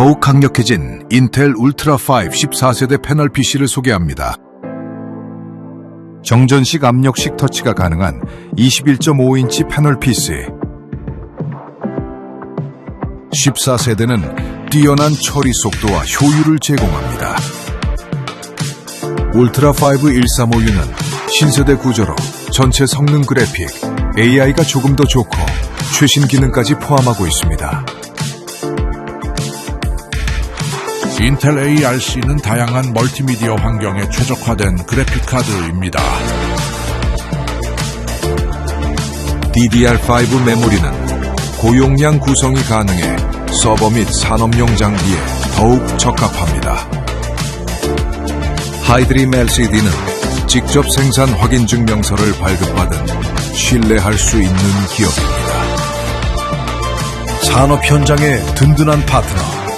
더욱 강력해진 인텔 울트라 5 14세대 패널 PC를 소개합니다. 정전식 압력식 터치가 가능한 21.5인치 패널 PC. 14세대는 뛰어난 처리 속도와 효율을 제공합니다. 울트라 5 1356는 신세대 구조로 전체 성능 그래픽, AI가 조금 더 좋고 최신 기능까지 포함하고 있습니다. 인텔 ARC는 다양한 멀티미디어 환경에 최적화된 그래픽 카드입니다. DDR5 메모리는 고용량 구성이 가능해 서버 및 산업용 장비에 더욱 적합합니다. 하이드림 LCD는 직접 생산 확인 증명서를 발급받은 신뢰할 수 있는 기업입니다. 산업 현장의 든든한 파트너